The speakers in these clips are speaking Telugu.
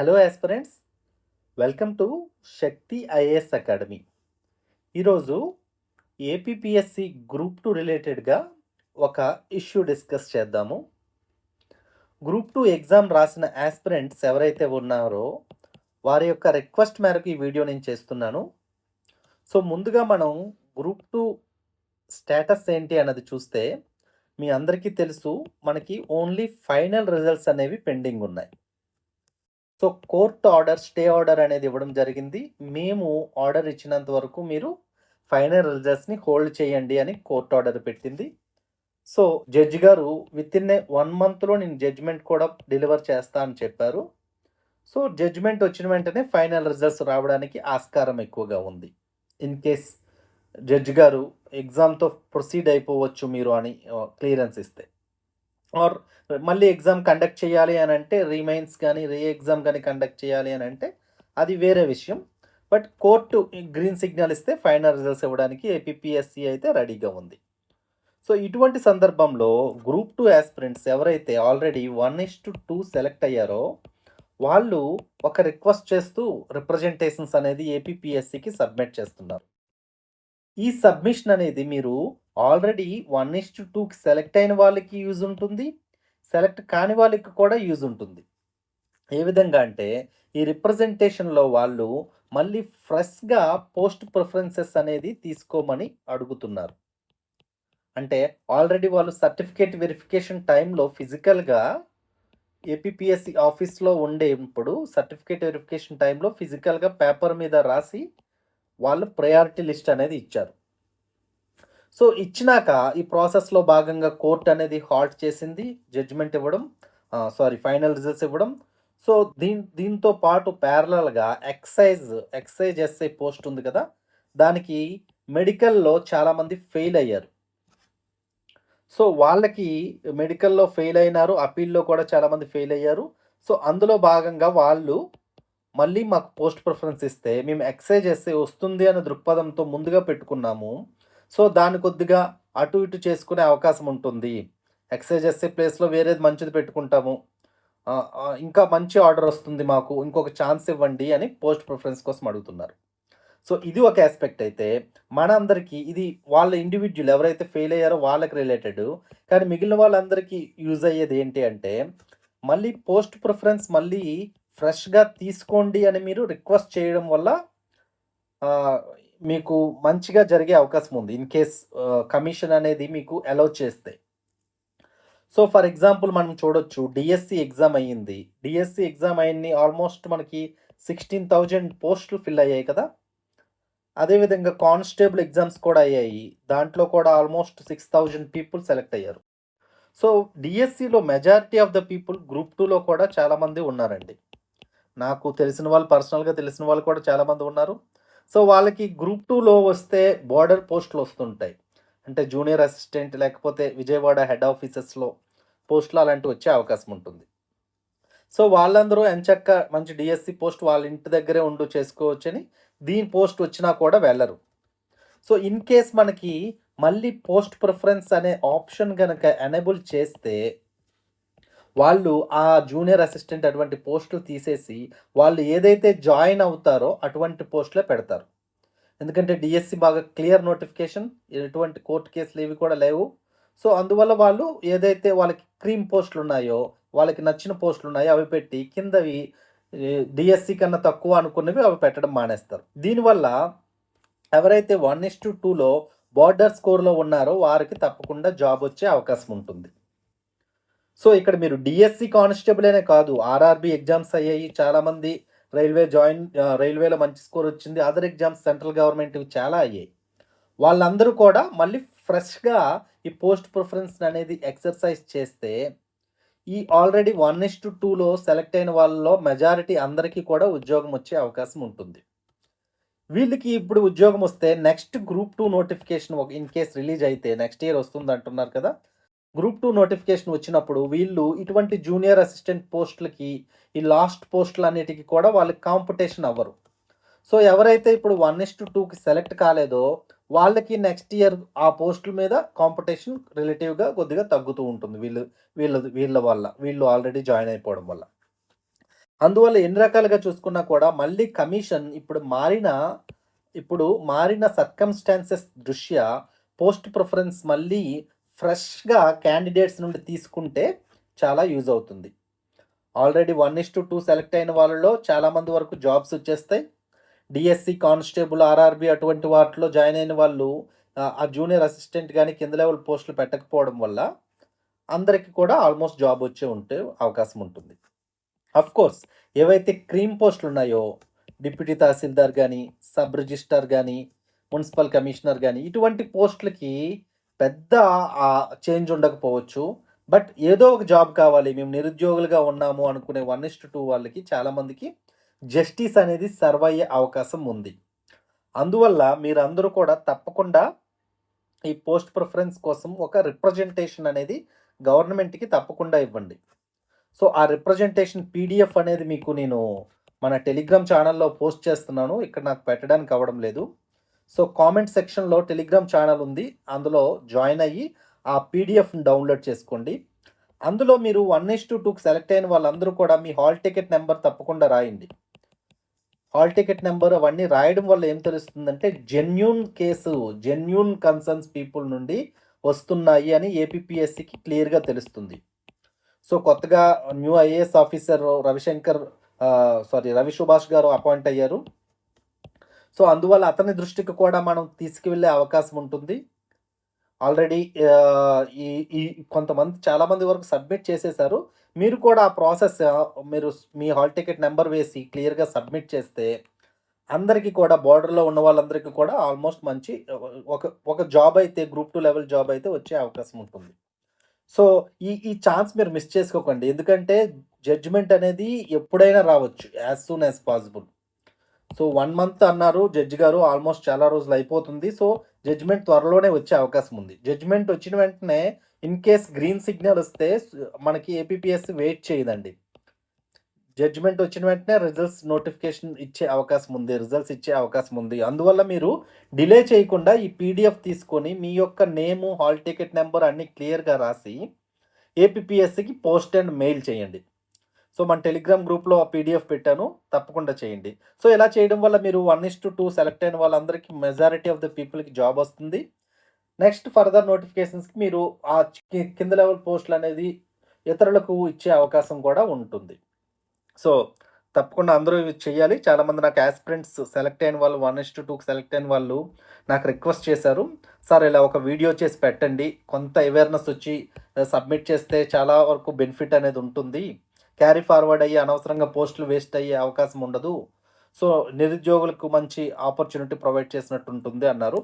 Hello aspirants welcome to Shakti IAS academy ఈరోజు ఏపీపీఎస్సి గ్రూప్ టూ రిలేటెడ్గా ఒక ఇష్యూ డిస్కస్ చేద్దాము. గ్రూప్ టూ ఎగ్జామ్ రాసిన ఆస్పిరెంట్స్ ఎవరైతే ఉన్నారో వారి యొక్క రిక్వెస్ట్ మేరకు ఈ వీడియో నేను చేస్తున్నాను. సో ముందుగా మనం గ్రూప్ టూ స్టేటస్ ఏంటి అన్నది చూస్తే మీ అందరికీ తెలుసు మనకి ఓన్లీ ఫైనల్ రిజల్ట్స్ అనేవి పెండింగ్ ఉన్నాయి. So court order stay order అనేది ఇవ్వడం జరిగింది. మేము ఆర్డర్ ఇచ్చినంత వరకు మీరు ఫైనల్ రిజల్ట్స్ని హోల్డ్ చేయండి అని కోర్టు ఆర్డర్ పెట్టింది. సో జడ్జి గారు విత్ ఇన్ ఏ వన్ మంత్లో నేను జడ్జిమెంట్ కూడా డెలివర్ చేస్తా అని చెప్పారు. సో జడ్జిమెంట్ వచ్చిన వెంటనే ఫైనల్ రిజల్ట్స్ రావడానికి ఆస్కారం ఎక్కువగా ఉంది. ఇన్ కేస్ జడ్జి గారు ఎగ్జామ్తో ప్రొసీడ్ అయిపోవచ్చు మీరు అని uh, క్లియరెన్స్ ఇస్తే. ఆర్ మళ్ళీ ఎగ్జామ్ కండక్ట్ చేయాలి అని అంటే రీమైన్స్ కానీ రీ ఎగ్జామ్ కానీ కండక్ట్ చేయాలి అని అంటే అది వేరే విషయం. బట్ కోర్టు గ్రీన్ సిగ్నల్ ఇస్తే ఫైనల్ రిజల్ట్స్ ఇవ్వడానికి ఏపీఎస్సి అయితే రెడీగా ఉంది. సో ఇటువంటి సందర్భంలో గ్రూప్ టూ ఆస్పిరెంట్స్ ఎవరైతే already one is to two select అయ్యారో వాళ్ళు ఒక రిక్వెస్ట్ చేస్తూ రిప్రజెంటేషన్స్ అనేది ఏపీఎస్సికి సబ్మిట్ చేస్తున్నారు. ఈ సబ్మిషన్ అనేది మీరు ఆల్రెడీ వన్ ఇస్ టు టూకి సెలెక్ట్ అయిన వాళ్ళకి యూజ్ ఉంటుంది సెలెక్ట్ కాని వాళ్ళకి కూడా యూజ్ ఉంటుంది. ఏ విధంగా అంటే ఈ రిప్రజెంటేషన్లో వాళ్ళు మళ్ళీ ఫ్రెష్గా పోస్ట్ ప్రిఫరెన్సెస్ అనేది తీసుకోమని అడుగుతున్నారు. అంటే ఆల్రెడీ వాళ్ళు సర్టిఫికేట్ వెరిఫికేషన్ టైంలో ఫిజికల్గా ఏపీఎస్సి ఆఫీస్లో ఉండేప్పుడు సర్టిఫికేట్ వెరిఫికేషన్ టైంలో ఫిజికల్గా పేపర్ మీద రాసి వాళ్ళు ప్రయారిటీ లిస్ట్ అనేది ఇచ్చారు. సో ఇచ్చినాక ఈ ప్రాసెస్లో భాగంగా కోర్ట్ అనేది హాల్ట్ చేసింది జడ్జిమెంట్ ఇవ్వడం సారీ ఫైనల్ రిజల్ట్స్ ఇవ్వడం. సో దీని దీంతో పాటు ప్యారలల్గా ఎక్సైజ్ ఎక్సైజ్ ఎస్ఐ పోస్ట్ ఉంది కదా దానికి మెడికల్లో చాలామంది ఫెయిల్ అయ్యారు. సో వాళ్ళకి మెడికల్లో ఫెయిల్ అయినారు అపీల్లో కూడా చాలామంది ఫెయిల్ అయ్యారు. సో అందులో భాగంగా వాళ్ళు మళ్ళీ మాకు పోస్ట్ ప్రిఫరెన్స్ ఇస్తే మేము ఎక్సైజ్ ఎస్ఐ వస్తుంది అనే దృక్పథంతో ముందుగా పెట్టుకున్నాము. సో దాన్ని కొద్దిగా అటు ఇటు చేసుకునే అవకాశం ఉంటుంది. ఎక్సైజ్ చేసే ప్లేస్లో వేరేది మంచిది పెట్టుకుంటాము. ఇంకా మంచి ఆర్డర్ వస్తుంది మాకు ఇంకొక ఛాన్స్ ఇవ్వండి అని పోస్ట్ ప్రిఫరెన్స్ కోసం అడుగుతున్నారు. సో ఇది ఒక ఆస్పెక్ట్ అయితే మన అందరికీ ఇది వాళ్ళ ఇండివిజువల్ ఎవరైతే ఫెయిల్ అయ్యారో వాళ్ళకి రిలేటెడ్ కానీ మిగిలిన వాళ్ళందరికీ యూజ్ అయ్యేది ఏంటి అంటే మళ్ళీ పోస్ట్ ప్రిఫరెన్స్ మళ్ళీ ఫ్రెష్గా తీసుకోండి అని మీరు రిక్వెస్ట్ చేయడం వల్ల మీకు మంచిగా జరిగే అవకాశం ఉంది. ఇన్ కేస్ కమిషన్ అనేది మీకు అలౌ చేస్తే. సో ఫర్ ఎగ్జాంపుల్ మనం చూడొచ్చు డిఎస్సి ఎగ్జామ్ అయ్యింది. డిఎస్సి ఎగ్జామ్ అయ్యింది ఆల్మోస్ట్ మనకి సిక్స్టీన్ థౌజండ్ పోస్టులు ఫిల్ అయ్యాయి కదా. అదేవిధంగా కానిస్టేబుల్ ఎగ్జామ్స్ కూడా అయ్యాయి. దాంట్లో కూడా almost six thousand people select అయ్యారు. సో డిఎస్సిలో majority of the people group టూలో కూడా చాలామంది ఉన్నారండి. నాకు తెలిసిన వాళ్ళు పర్సనల్గా తెలిసిన వాళ్ళు కూడా చాలామంది ఉన్నారు. సో వాళ్ళకి గ్రూప్ టూలో వస్తే బార్డర్ పోస్టులు వస్తుంటాయి. అంటే జూనియర్ అసిస్టెంట్ లేకపోతే విజయవాడ హెడ్ ఆఫీసెస్లో పోస్టులు అలాంటివి వచ్చే అవకాశం ఉంటుంది. సో వాళ్ళందరూ ఎంచక్క మంచి డిఎస్సి పోస్ట్ వాళ్ళ ఇంటి దగ్గరే ఉండు చేసుకోవచ్చని దీని పోస్ట్ వచ్చినా కూడా వెళ్ళరు. సో ఇన్ కేస్ మనకి మళ్ళీ పోస్ట్ ప్రిఫరెన్స్ అనే ఆప్షన్ కనుక ఎనేబుల్ చేస్తే వాళ్ళు ఆ జూనియర్ అసిస్టెంట్ అటువంటి పోస్టులు తీసేసి వాళ్ళు ఏదైతే జాయిన్ అవుతారో అటువంటి పోస్టులే పెడతారు. ఎందుకంటే డిఎస్సి బాగా క్లియర్ నోటిఫికేషన్ ఎటువంటి కోర్టు కేసులు ఇవి కూడా లేవు. సో అందువల్ల వాళ్ళు ఏదైతే వాళ్ళకి క్రీమ్ పోస్టులు ఉన్నాయో వాళ్ళకి నచ్చిన పోస్టులు ఉన్నాయో అవి పెట్టి కిందవి డిఎస్సి కన్నా తక్కువ అనుకున్నవి అవి పెట్టడం మానేస్తారు. దీనివల్ల ఎవరైతే వన్ ఇస్ టు టూలో బార్డర్ స్కోర్లో ఉన్నారో వారికి తప్పకుండా జాబ్ వచ్చే అవకాశం ఉంటుంది. సో ఇక్కడ మీరు డిఎస్సి కానిస్టేబుల్ అనే కాదు ఆర్ఆర్బి ఎగ్జామ్స్ అయ్యాయి చాలామంది రైల్వే జాయిన్ రైల్వేలో మంచి స్కోర్ వచ్చింది అదర్ ఎగ్జామ్స్ సెంట్రల్ గవర్నమెంట్ చాలా అయ్యాయి. వాళ్ళందరూ కూడా మళ్ళీ ఫ్రెష్గా ఈ పోస్ట్ ప్రిఫరెన్స్ అనేది ఎక్సర్సైజ్ చేస్తే ఈ ఆల్రెడీ వన్ ఇస్ టు టూలో సెలెక్ట్ అయిన వాళ్ళలో మెజారిటీ అందరికీ కూడా ఉద్యోగం వచ్చే అవకాశం ఉంటుంది. వీళ్ళకి ఇప్పుడు ఉద్యోగం వస్తే నెక్స్ట్ గ్రూప్ టూ నోటిఫికేషన్ ఒక ఇన్ కేస్ రిలీజ్ అయితే నెక్స్ట్ ఇయర్ వస్తుంది అంటున్నారు కదా గ్రూప్ టూ నోటిఫికేషన్ వచ్చినప్పుడు వీళ్ళు ఇటువంటి జూనియర్ అసిస్టెంట్ పోస్టులకి ఈ లాస్ట్ పోస్టులు అన్నిటికీ కూడా వాళ్ళకి కాంపిటీషన్ అవ్వరు. సో ఎవరైతే ఇప్పుడు వన్ ఇస్ టు టూకి సెలెక్ట్ కాలేదో వాళ్ళకి నెక్స్ట్ ఇయర్ ఆ పోస్టుల మీద కాంపిటీషన్ రిలేటివ్గా కొద్దిగా తగ్గుతూ ఉంటుంది వీళ్ళు వీళ్ళ వీళ్ళ వల్ల వీళ్ళు ఆల్రెడీ జాయిన్ అయిపోవడం వల్ల. అందువల్ల ఎన్ని రకాలుగా చూసుకున్నా కూడా మళ్ళీ కమిషన్ ఇప్పుడు మారిన ఇప్పుడు మారిన సర్కమ్స్టాన్సెస్ దృష్ట్యా పోస్ట్ ప్రిఫరెన్స్ మళ్ళీ ఫ్రెష్గా క్యాండిడేట్స్ నుండి తీసుకుంటే చాలా యూజ్ అవుతుంది. Already one is to two select అయిన వాళ్ళలో చాలామంది వరకు జాబ్స్ వచ్చేస్తాయి. డిఎస్సి కానిస్టేబుల్ ఆర్ఆర్బి అటువంటి వాటిలో జాయిన్ అయిన వాళ్ళు ఆ, జూనియర్ అసిస్టెంట్ కానీ కింద లెవెల్ పోస్టులు పెట్టకపోవడం వల్ల అందరికీ కూడా ఆల్మోస్ట్ జాబ్ వచ్చే ఉంటే అవకాశం ఉంటుంది. అఫ్ కోర్స్ ఏవైతే క్రీమ్ పోస్టులు ఉన్నాయో డిప్యూటీ తహసీల్దార్ కానీ సబ్ రిజిస్టార్ కానీ మున్సిపల్ కమిషనర్ కానీ ఇటువంటి పోస్టులకి పెద్ద చేంజ్ ఉండకపోవచ్చు. బట్ ఏదో ఒక జాబ్ కావాలి. మేము నిరుద్యోగులుగా ఉన్నాము అనుకునే వన్ ఇస్ట్ టూ వాళ్ళకి చాలామందికి జస్టిస్ అనేది సర్వ్ అయ్యే అవకాశం ఉంది. అందువల్ల మీరందరూ కూడా తప్పకుండా ఈ పోస్ట్ ప్రిఫరెన్స్ కోసం ఒక రిప్రజెంటేషన్ అనేది గవర్నమెంట్కి తప్పకుండా ఇవ్వండి. సో ఆ రిప్రజెంటేషన్ పీడిఎఫ్ అనేది మీకు నేను మన టెలిగ్రామ్ ఛానల్లో పోస్ట్ చేస్తున్నాను. ఇక్కడ నాకు పెట్టడానికి అవ్వడం లేదు. సో కామెంట్ సెక్షన్లో టెలిగ్రామ్ ఛానల్ ఉంది. అందులో జాయిన్ అయ్యి ఆ పీడిఎఫ్ని డౌన్లోడ్ చేసుకోండి. అందులో మీరు వన్ ఎస్ టు టూకి సెలెక్ట్ అయిన వాళ్ళందరూ కూడా మీ హాల్ టికెట్ నెంబర్ తప్పకుండా రాయండి. హాల్ టికెట్ నెంబర్ అవన్నీ రాయడం వల్ల ఏం తెలుస్తుందంటే genuine case genuine concerns people నుండి వస్తున్నాయి అని ఏపీఎస్సికి క్లియర్గా తెలుస్తుంది. సో కొత్తగా new IAS officer Ravishankar sorry Ravi Subhash గారు అపాయింట్ అయ్యారు. సో అందువల్ల అతని దృష్టికి కూడా మనం తీసుకువెళ్ళే అవకాశం ఉంటుంది. ఆల్రెడీ ఈ ఈ కొంతమంది చాలామంది వరకు సబ్మిట్ చేసేసారు. మీరు కూడా ఆ ప్రాసెస్ మీరు మీ హాల్ టికెట్ నెంబర్ వేసి క్లియర్గా సబ్మిట్ చేస్తే అందరికీ కూడా బార్డర్లో ఉన్న వాళ్ళందరికీ కూడా ఆల్మోస్ట్ మంచి ఒక ఒక జాబ్ అయితే గ్రూప్ టూ లెవెల్ జాబ్ అయితే వచ్చే అవకాశం ఉంటుంది. సో ఈ ఈ ఛాన్స్ మీరు మిస్ చేసుకోకండి. ఎందుకంటే జడ్జిమెంట్ అనేది ఎప్పుడైనా రావచ్చు as soon as possible. So one month అన్నారు జడ్జి గారు ఆల్మోస్ట్ చాలా రోజులు అయిపోతుంది. సో జడ్జిమెంట్ త్వరలోనే వచ్చే అవకాశం ఉంది. జడ్జిమెంట్ వచ్చిన వెంటనే ఇన్ కేస్ గ్రీన్ సిగ్నల్ వస్తే మనకి ఏపీఎస్ వెయిట్ చేయదండి. జడ్జిమెంట్ వచ్చిన వెంటనే రిజల్ట్స్ నోటిఫికేషన్ ఇచ్చే అవకాశం ఉంది రిజల్ట్స్ ఇచ్చే అవకాశం ఉంది. అందువల్ల మీరు డిలే చేయకుండా ఈ పీడిఎఫ్ తీసుకొని మీ యొక్క నేము హాల్ టికెట్ నెంబర్ అన్ని క్లియర్గా రాసి ఏపీఎస్సికి పోస్ట్ అండ్ మెయిల్ చేయండి. సో మన టెలిగ్రామ్ గ్రూప్లో ఆ పీడిఎఫ్ పెట్టాను. తప్పకుండా చేయండి. సో ఇలా చేయడం వల్ల మీరు one is to two select అయిన వాళ్ళందరికీ మెజారిటీ ఆఫ్ ద పీపుల్కి జాబ్ వస్తుంది. నెక్స్ట్ ఫర్దర్ నోటిఫికేషన్స్కి మీరు ఆ కింద లెవెల్ పోస్టులు అనేది ఇతరులకు ఇచ్చే అవకాశం కూడా ఉంటుంది. సో తప్పకుండా అందరూ ఇవి చేయాలి. చాలామంది నాకు ఆస్పిరెంట్స్ సెలెక్ట్ అయిన వాళ్ళు వన్ ఇస్ టు టూకి సెలెక్ట్ అయిన వాళ్ళు నాకు రిక్వెస్ట్ చేశారు. సార్ ఇలా ఒక వీడియో చేసి పెట్టండి. కొంత అవేర్నెస్ వచ్చి సబ్మిట్ చేస్తే చాలా వరకు బెనిఫిట్ అనేది ఉంటుంది. క్యారీ ఫార్వర్డ్ అయ్యి అనవసరంగా పోస్టులు వేస్ట్ అయ్యే అవకాశం ఉండదు. సో నిరుద్యోగులకు మంచి ఆపర్చునిటీ ప్రొవైడ్ చేసినట్టు ఉంటుంది అన్నారు.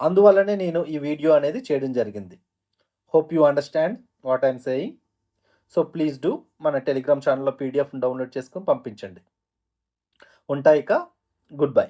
అందువల్లనే నేను ఈ వీడియో అనేది చేయడం జరిగింది. Hope you understand what I'm saying so please do మన టెలిగ్రామ్ ఛానల్లో పీడిఎఫ్ డౌన్లోడ్ చేసుకొని పంపించండి. ఉంటాయిక గుడ్ బై